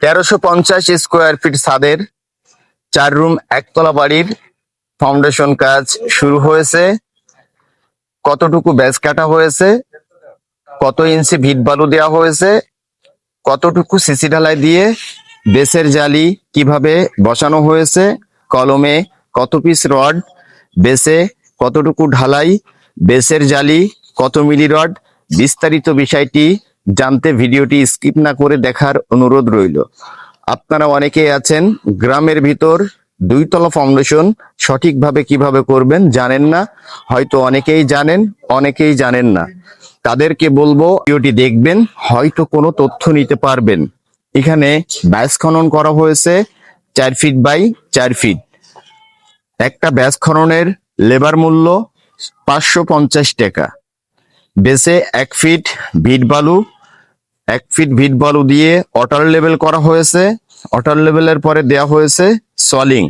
তেরোশো পঞ্চাশ square feet ছাদের চার রুম একতলা বাড়ির ফাউন্ডেশন কাজ শুরু হয়েছে। কতটুকু ব্যাস কাটা হয়েছে? কত ইঞ্চি ভিট বালু দেওয়া হয়েছে? কতটুকু সিসি ঢালাই দিয়ে বেসের জালি কীভাবে বসানো হয়েছে? কলমে কত পিস রড বেসে কতটুকু ঢালাই? বেসের জালি কত মিলি রড বিস্তারিত বিষয়টি জানতে ভিডিওটি স্কিপ না করে দেখার অনুরোধ রইল। আপনারা অনেকেই আছেন, গ্রামের ভিতর দুইতলা ফাউন্ডেশন সঠিকভাবে কীভাবে করবেন জানেন না, হয়তো অনেকেই জানেন অনেকেই জানেন না। তাদেরকে বলব, ভিডিওটি দেখবেন, হয়তো কোনো তথ্য নিতে পারবেন। এখানে ব্যাস খনন করা হয়েছে, চার ফিট বাই চার ফিট। একটা ব্যাস খননের লেবার মূল্য পাঁচশো পঞ্চাশ টাকা। বেসে এক ফিট ভিট বালু, এক ফিট ভিট বালু দিয়ে ওয়াটার লেভেল করা হয়েছে। ওয়াটার লেভেলের পরে দেয়া হয়েছে সলিং।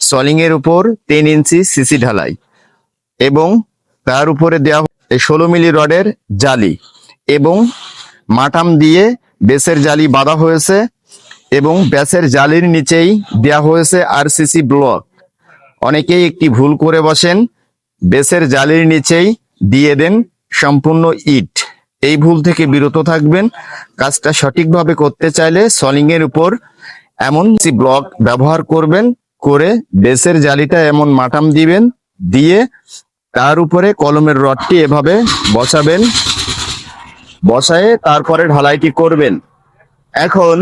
সলিং এর উপর তিন ইঞ্চি সিসি ঢালাই এবং তার উপরে দেওয়া ষোলো মিলি রডের জালি এবং মাটাম দিয়ে বেসের জালি বাঁধা হয়েছে এবং ব্যাসের জালির নিচেই দেওয়া হয়েছে আরসিসি ব্লক। অনেকেই একটি ভুল করে বসেন। বেসের জালির নিচেই দিয়ে দেন সম্পূর্ণ ইট। এই ভুল থেকে বিরত থাকবেন। কাজটা সঠিকভাবে করতে চাইলে সলিং এর উপর এমন ব্লক ব্যবহার করবেন, করে বেসের জালিটা এমন মাটাম দিবেন, দিয়ে তার উপরে কলমের রডটি এভাবে বসাবেন, বসায়ে তারপরে ঢালাইটি করবেন। এখন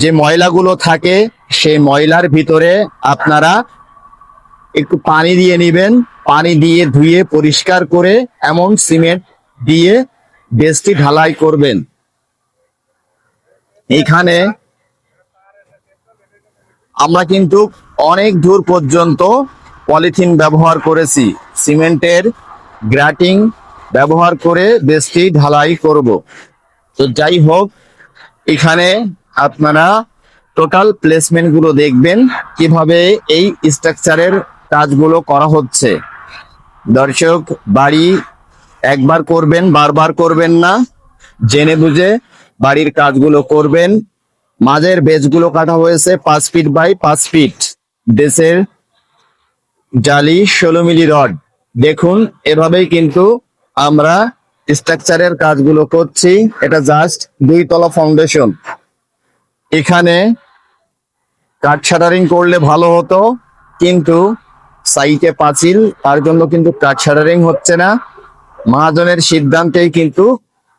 যে ময়লাগুলো থাকে, সেই ময়লার ভিতরে আপনারা একটু পানি দিয়ে নেবেন। পানি দিয়ে ধুয়ে পরিষ্কার করে এমন সিমেন্ট দিয়ে বেসটি ঢালাই করবেন। এখানে আমরা কিন্তু অনেক দূর পর্যন্ত পলিথিন ব্যবহার করেছি। সিমেন্টের গ্রাটিং ব্যবহার করে বেসটি ঢালাই করব। তো যাই হোক, এখানে আপনারা টোটাল প্লেসমেন্টগুলো দেখবেন, কীভাবে এই স্ট্রাকচারের কাজগুলো করা হচ্ছে। দর্শক, বাড়ি একবার করবেন, বারবার করবেন না। জেনে বুঝে বাড়ির কাজগুলো করবেন। মাঝের বেজগুলো কাটা হয়েছে পাঁচ ফিট বাই পাঁচ ফিট। দেশের জালি ষোলো মিলি রড। দেখুন, এভাবেই কিন্তু আমরা স্ট্রাকচারের কাজগুলো করছি। এটা জাস্ট দুই তলা ফাউন্ডেশন। এখানে কাঠ শাটারিং করলে ভালো হতো, কিন্তু সাইটে পাঁচিল, তার জন্য কিন্তু কাঠ শাটারিং হচ্ছে না। মহাজনের সিদ্ধান্তেই কিন্তু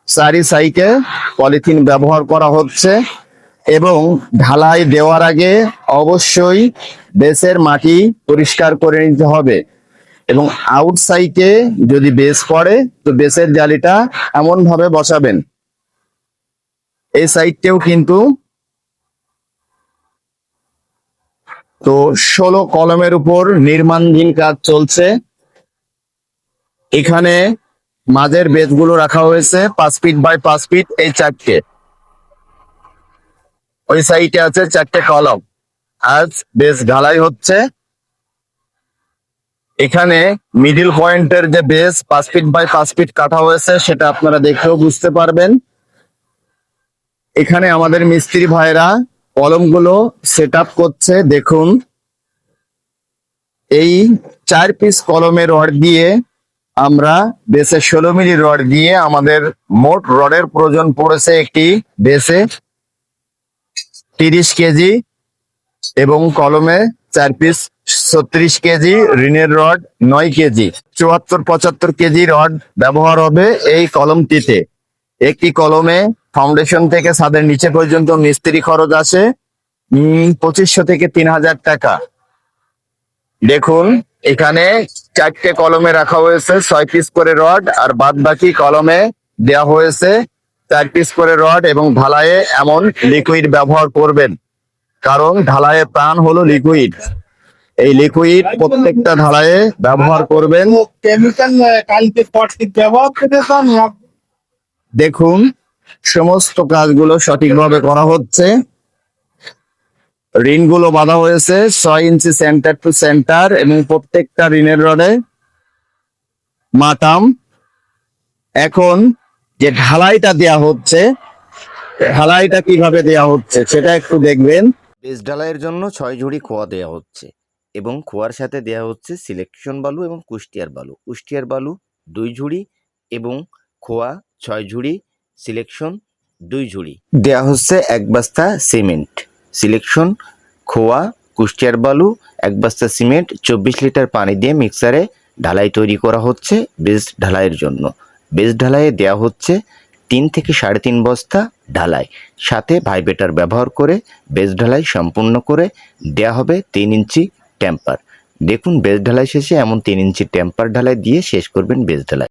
চারি সাইটে পলিথিন ব্যবহার করা হচ্ছে এবং ঢালাই দেওয়ার আগে অবশ্যই বেসের মাটি পরিষ্কার করে নিতে হবে এবং আউট সাইডে যদি বেস পড়ে, তো বেসের জালিটা এমন ভাবে বসাবেন। এই সাইডটেও কিন্তু তো ষোলো কলমের উপর নির্মাণধীন কাজ চলছে। এখানে মাঝের বেজগুলো রাখা হয়েছে, পাঁচ ফিট বাই পাঁচ ফিট, এই চারটে। ওই সাইডে আছে চারটে কলম। আজ বেশ ঢালাই হচ্ছে। এখানে মিডিল পয়েন্টের যে বেস, পাঁচ ফিট বাই পাঁচ ফিট কাটা হয়েছে, সেটা আপনারা দেখেও বুঝতে পারবেন। এখানে আমাদের মিস্ত্রি ভাইরা কলমগুলো সেট করছে, দেখুন। এই চার পিস কলমের রড দিয়ে আমরা বেসে ষোলো মিলি রড দিয়ে আমাদের মোট রডের প্রয়োজন পড়েছে একটি বেসে তিরিশ কেজি এবং কলমে চার পিস ছত্রিশ কেজি, ঋণের রড নয় কেজি। চুয়াত্তর পঁচাত্তর কেজি রড ব্যবহার হবে এই কলমটিতে। একটি কলমে ফাউন্ডেশন থেকে ছাদের নিচে পর্যন্ত মিস্ত্রি খরচ আসে পঁচিশশো থেকে তিন হাজার টাকা। দেখুন এখানে চারটে কলমে রাখা হয়েছে ছয় পিস করে রড আর বাদ বাকি কলমে দেওয়া হয়েছে চার পিস করে রড এবং ঢালাইয়ে এমন লিকুইড ব্যবহার করবেন কারণ ঢালাইয়ের প্রাণ হলো লিকুইড এই লিকুইড প্রত্যেকটা ঢালাইয়ে ব্যবহার করবেন। আপ- দেখুন সমস্ত কাজগুলো সঠিকভাবে করা হচ্ছে। ঋণগুলো বাঁধা হয়েছে, ছয় ইঞ্চি সেন্টার টু সেন্টার এবং প্রত্যেকটা ঋণের রডে মাতাম। এখন যে ঢালাইটা দেয়া হচ্ছে, ঢালাইটা কীভাবে দেয়া হচ্ছে সেটা একটু দেখবেন। বেস ঢালাইয়ের জন্য ছয় ঝুড়ি খোয়া দেয়া হচ্ছে এবং খোয়ার সাথে দেয়া হচ্ছে সিলেকশন বালু এবং কুষ্টিয়ার বালু। কুষ্টিয়ার বালু দুই ঝুড়ি এবং খোয়া ছয় ঝুড়ি সিলেকশন, দুই ঝুড়ি। দেয়া হচ্ছে এক বস্তা সিমেন্ট। সিলেকশন, খোয়া, কুষ্টিয়ার বালু, এক বস্তা সিমেন্ট, চব্বিশ লিটার পানি দিয়ে মিক্সারে ঢালাই তৈরি করা হচ্ছে বেজ ঢালাইয়ের জন্য। বেজ ঢালাইয়ে দেয়া হচ্ছে তিন থেকে সাড়ে তিন বস্তা ঢালাই। সাথে ভাইবেটার ব্যবহার করে বেজ ঢালাই সম্পূর্ণ করে দেয়া হবে তিন ইঞ্চি টেম্পার। দেখুন বেজ ঢালাই শেষে এমন তিন ইঞ্চি টেম্পার ঢালাই দিয়ে শেষ করবেন বেজ ঢালাই।